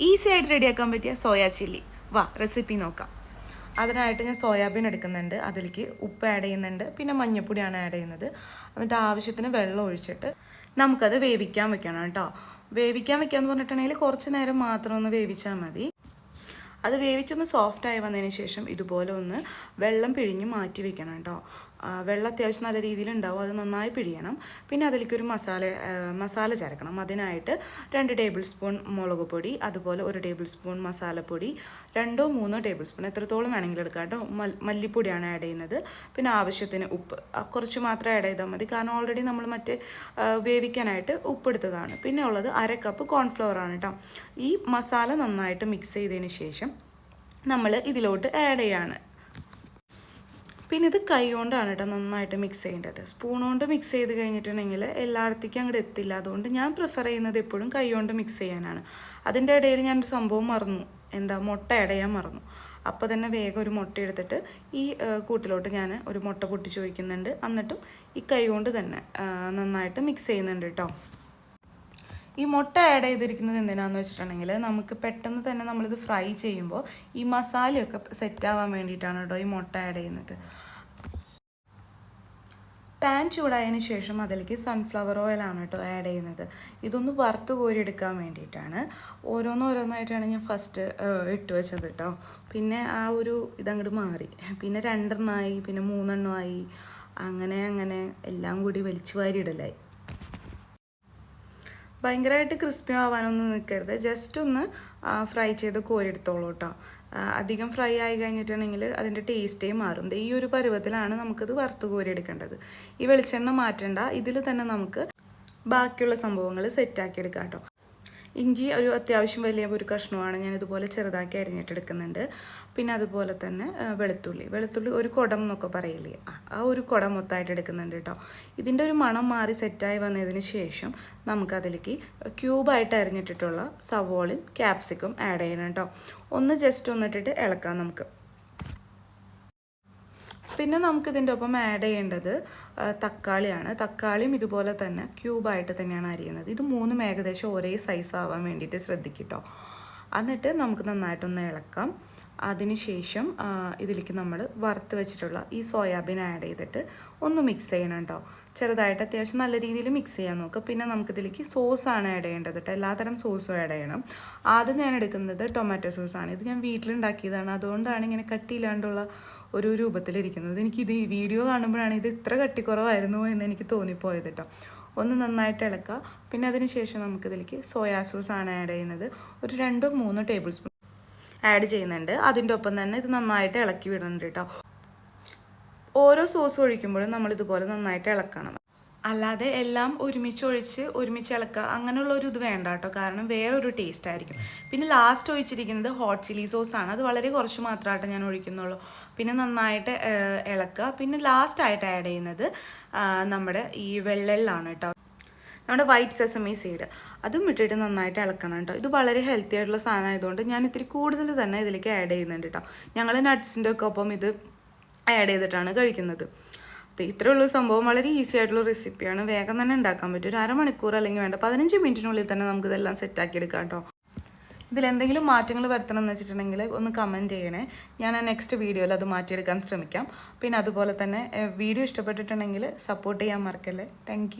Easy ആയിട്ട് റെഡിയാക്കാൻ പറ്റിയ സോയാ ചില്ലി. വാ റെസിപ്പി നോക്കാം. അതിനായിട്ട് ഞാൻ സോയാബീൻ എടുക്കുന്നുണ്ട്. അതിലേക്ക് ഉപ്പ് ആഡ് ചെയ്യുന്നുണ്ട്. പിന്നെ മഞ്ഞപ്പൊടിയാണ് ആഡ് ചെയ്യുന്നത്. എന്നിട്ട് ആവശ്യത്തിന് വെള്ളം ഒഴിച്ചിട്ട് നമുക്കത് വേവിക്കാൻ വെക്കണം കേട്ടോ. വേവിക്കാൻ വെക്കാന്ന് പറഞ്ഞിട്ടുണ്ടെങ്കിൽ കുറച്ച് നേരം മാത്രം ഒന്ന് വേവിച്ചാൽ മതി. അത് വേവിച്ചൊന്ന് സോഫ്റ്റ് ആയി വന്നതിന് ശേഷം ഇതുപോലെ ഒന്ന് വെള്ളം പിഴിഞ്ഞ് മാറ്റി വെക്കണം കേട്ടോ. വെള്ളം അത്യാവശ്യം നല്ല രീതിയിൽ ഉണ്ടാവും അത് നന്നായി പിഴിയണം. പിന്നെ അതിലേക്കൊരു മസാല മസാല ചേർക്കണം. അതിനായിട്ട് രണ്ട് ടേബിൾ സ്പൂൺ മുളക് പൊടി അതുപോലെ ഒരു ടേബിൾ സ്പൂൺ മസാലപ്പൊടി രണ്ടോ മൂന്നോ ടേബിൾ സ്പൂൺ എത്രത്തോളം വേണമെങ്കിലും എടുക്കാം കേട്ടോ. മല്ലിപ്പൊടിയാണ് ആഡ് ചെയ്യുന്നത്. പിന്നെ ആവശ്യത്തിന് ഉപ്പ്. കുറച്ച് മാത്രം ആഡ് ചെയ്താൽ മതി. കാരണം ഓൾറെഡി നമ്മൾ മറ്റേ വേവിക്കാനായിട്ട് ഉപ്പെടുത്തതാണ് പിന്നെ ഉള്ളത് അര കപ്പ് കോൺഫ്ലവർ ആണ് കേട്ടോ. ഈ മസാല നന്നായിട്ട് മിക്സ് ചെയ്തതിന് ശേഷം നമ്മൾ ഇതിലോട്ട് ആഡ് ചെയ്യാണ്. പിന്നെ ഇത് കൈ കൊണ്ടാണ് കേട്ടോ നന്നായിട്ട് മിക്സ് ചെയ്യേണ്ടത്. സ്പൂൺ കൊണ്ട് മിക്സ് ചെയ്ത് കഴിഞ്ഞിട്ടുണ്ടെങ്കിൽ എല്ലായിടത്തേക്കും അങ്ങോട്ട് എത്തില്ല. അതുകൊണ്ട് ഞാൻ പ്രിഫർ ചെയ്യുന്നത് എപ്പോഴും കൈ കൊണ്ട് മിക്സ് ചെയ്യാനാണ്. അതിന്റെ ഇടയിൽ ഞാനൊരു സംഭവം മറന്നു. എന്താ മുട്ട ആഡ് ചെയ്യാൻ മറന്നു. അപ്പോൾ തന്നെ വേഗം ഒരു മുട്ട എടുത്തിട്ട് ഈ കൂട്ടിലോട്ട് ഞാൻ ഒരു മുട്ട പൊട്ടിച്ച് വയ്ക്കുന്നുണ്ട് എന്നിട്ടും ഈ കൈ കൊണ്ട് തന്നെ നന്നായിട്ട് മിക്സ് ചെയ്യുന്നുണ്ട് കേട്ടോ ഈ മുട്ട ആഡ് ചെയ്തിരിക്കുന്നത് എന്തിനാന്ന് വെച്ചിട്ടുണ്ടെങ്കിൽ നമുക്ക് പെട്ടെന്ന് തന്നെ നമ്മളിത് ഫ്രൈ ചെയ്യുമ്പോൾ ഈ മസാലയൊക്കെ സെറ്റ് ആവാൻ വേണ്ടിയിട്ടാണ് കേട്ടോ ഈ മുട്ട ആഡ് ചെയ്യുന്നത്. പാൻ ചൂടായതിന് ശേഷം അതിലേക്ക് സൺഫ്ലവർ ഓയിലാണ് കേട്ടോ ആഡ് ചെയ്യുന്നത്. ഇതൊന്ന് വറുത്ത് കോരിയെടുക്കാൻ വേണ്ടിയിട്ടാണ്. ഓരോന്നോരോന്നായിട്ടാണ് ഞാൻ ഫസ്റ്റ് ഇട്ട് വെച്ചത് കേട്ടോ പിന്നെ ആ ഒരു ഇതങ്ങോട്ട് മാറി. പിന്നെ രണ്ടെണ്ണമായി പിന്നെ മൂന്നെണ്ണമായി അങ്ങനെ അങ്ങനെ എല്ലാം കൂടി വലിച്ചു വാരിയിടലായി ഭയങ്കരമായിട്ട് ക്രിസ്പി ആവാനൊന്നും നിൽക്കരുത് ജസ്റ്റ് ഒന്ന് ഫ്രൈ ചെയ്ത് കോരിയെടുത്തോളൂ കേട്ടോ അധികം ഫ്രൈ ആയി കഴിഞ്ഞിട്ടുണ്ടെങ്കിൽ അതിന്റെ ടേസ്റ്റേ മാറും. ഈ ഒരു പരുവത്തിലാണ് നമുക്കത് വറുത്ത് കോരിയെടുക്കേണ്ടത്. ഈ വെളിച്ചെണ്ണ മാറ്റണ്ട. ഇതിൽ തന്നെ നമുക്ക് ബാക്കിയുള്ള സംഭവങ്ങൾ സെറ്റാക്കി എടുക്കാം കേട്ടോ ഇഞ്ചി ഒരു അത്യാവശ്യം വലിയ ഒരു കഷ്ണമാണ് ഞാൻ ഇതുപോലെ ചെറുതാക്കി അരിഞ്ഞിട്ടെടുക്കുന്നുണ്ട് പിന്നെ അതുപോലെ തന്നെ വെളുത്തുള്ളി. വെളുത്തുള്ളി ഒരു കുടം എന്നൊക്കെ പറയില്ലേ? ആ, ഒരു കുടം മൊത്തമായിട്ട് എടുക്കുന്നുണ്ട് കേട്ടോ. ഇതിന്റെ ഒരു മണം മാറി സെറ്റായി വന്നതിന് ശേഷം നമുക്കതിലേക്ക് ക്യൂബായിട്ട് അരിഞ്ഞിട്ടിട്ടുള്ള സവോളയും ക്യാപ്സിക്കും ആഡ് ചെയ്യണം കേട്ടോ. ഒന്ന് ജസ്റ്റ് ഒന്നിട്ടിട്ട് ഇളക്കാം നമുക്ക്. പിന്നെ നമുക്ക് ഇതിന്റെ ഒപ്പം ആഡ് ചെയ്യേണ്ടത് തക്കാളിയാണ്. തക്കാളിയും ഇതുപോലെ തന്നെ ക്യൂബായിട്ട് തന്നെയാണ് അരിയുന്നത്. ഇത് മൂന്നും ഏകദേശം ഒരേ സൈസ് ആവാൻ വേണ്ടിയിട്ട് ശ്രദ്ധിക്കട്ടോ. എന്നിട്ട് നമുക്ക് നന്നായിട്ടൊന്ന് ഇളക്കാം. അതിനുശേഷം ഇതിലേക്ക് നമ്മൾ വറുത്ത് വെച്ചിട്ടുള്ള ഈ സോയാബീൻ ആഡ് ചെയ്തിട്ട് ഒന്ന് മിക്സ് ചെയ്യണം കേട്ടോ ചെറുതായിട്ട് അത്യാവശ്യം നല്ല രീതിയിൽ മിക്സ് ചെയ്യാൻ നോക്കുക പിന്നെ നമുക്കിതിലേക്ക് സോസാണ് ആഡ് ചെയ്യേണ്ടത് കേട്ടോ എല്ലാത്തരം സോസും ആഡ് ചെയ്യണം. ആദ്യം ഞാൻ എടുക്കുന്നത് ടൊമാറ്റോ സോസാണ് ഇത് ഞാൻ വീട്ടിലുണ്ടാക്കിയതാണ്. അതുകൊണ്ടാണ് ഇങ്ങനെ കട്ടിയില്ലാണ്ടുള്ള ഒരു രൂപത്തിലിരിക്കുന്നത്. എനിക്കിത് ഈ വീഡിയോ കാണുമ്പോഴാണ് ഇത് ഇത്ര കട്ടിക്കുറവായിരുന്നു എന്ന് എനിക്ക് തോന്നിപ്പോയത് കേട്ടോ ഒന്ന് നന്നായിട്ട് ഇളക്കുക പിന്നെ അതിന് ശേഷം നമുക്കിതിലേക്ക് സോയാ സോസ് ആണ് ആഡ് ചെയ്യുന്നത്. ഒരു രണ്ടോ മൂന്നോ ടേബിൾ സ്പൂൺ ആഡ് ചെയ്യുന്നുണ്ട്. അതിന്റെ ഒപ്പം തന്നെ ഇത് നന്നായിട്ട് ഇളക്കി വിടുന്നുണ്ട് കേട്ടോ ഓരോ സോസ് ഒഴിക്കുമ്പോഴും നമ്മൾ ഇതുപോലെ നന്നായിട്ട് ഇളക്കണം. അല്ലാതെ എല്ലാം ഒരുമിച്ച് ഒഴിച്ച് ഒരുമിച്ച് ഇളക്കുക അങ്ങനെയുള്ള ഒരു ഇത് വേണ്ട കേട്ടോ. കാരണം വേറൊരു ടേസ്റ്റ് ആയിരിക്കും. പിന്നെ ലാസ്റ്റ് ഒഴിച്ചിരിക്കുന്നത് ഹോട്ട് ചില്ലി സോസ് ആണ്. അത് വളരെ കുറച്ച് മാത്രമായിട്ട് ഞാൻ ഒഴിക്കുന്നുള്ളൂ. പിന്നെ നന്നായിട്ട് ഇളക്കുക. പിന്നെ ലാസ്റ്റ് ആയിട്ട് ആഡ് ചെയ്യുന്നത് നമ്മുടെ ഈ വെള്ളെള്ളാണ് കേട്ടോ. നമ്മുടെ വൈറ്റ് സെസമി സീഡ് അതും ഇട്ടിട്ട് നന്നായിട്ട് ഇളക്കണം കേട്ടോ. ഇത് വളരെ ഹെൽത്തി ആയിട്ടുള്ള സാധനം ആയതുകൊണ്ട് ഞാൻ ഇത്തിരി കൂടുതൽ തന്നെ ഇതിലേക്ക് ആഡ് ചെയ്യുന്നുണ്ട് കേട്ടോ. ഞങ്ങൾ നട്ട്സിന്റെ ഒക്കെ ഒപ്പം ഇത് ആഡ് ചെയ്തിട്ടാണ് കഴിക്കുന്നത്. ദേ ഇത്രേ ഉള്ളൂ സംഭവം വളരെ ഈസി ആയിട്ടുള്ള റെസിപ്പിയാണ് വേഗം തന്നെ ഉണ്ടാക്കാൻ പറ്റും. ഒരു അരമണിക്കൂർ അല്ലെങ്കിൽ വേണ്ട പതിനഞ്ച് മിനിറ്റിനുള്ളിൽ തന്നെ നമുക്ക് ഇതെല്ലാം സെറ്റാക്കി എടുക്കാം കേട്ടോ. ഇതിലെന്തെങ്കിലും മാറ്റങ്ങൾ വരുത്തണം എന്ന് വെച്ചിട്ടുണ്ടെങ്കിൽ ഒന്ന് കമന്റ് ചെയ്യണേ. ഞാൻ നെക്സ്റ്റ് വീഡിയോയിൽ അത് മാറ്റിയെടുക്കാൻ ശ്രമിക്കാം. പിന്നെ അതുപോലെ തന്നെ വീഡിയോ ഇഷ്ടപ്പെട്ടിട്ടുണ്ടെങ്കിൽ സപ്പോർട്ട് ചെയ്യാൻ മറക്കല്ലേ. താങ്ക്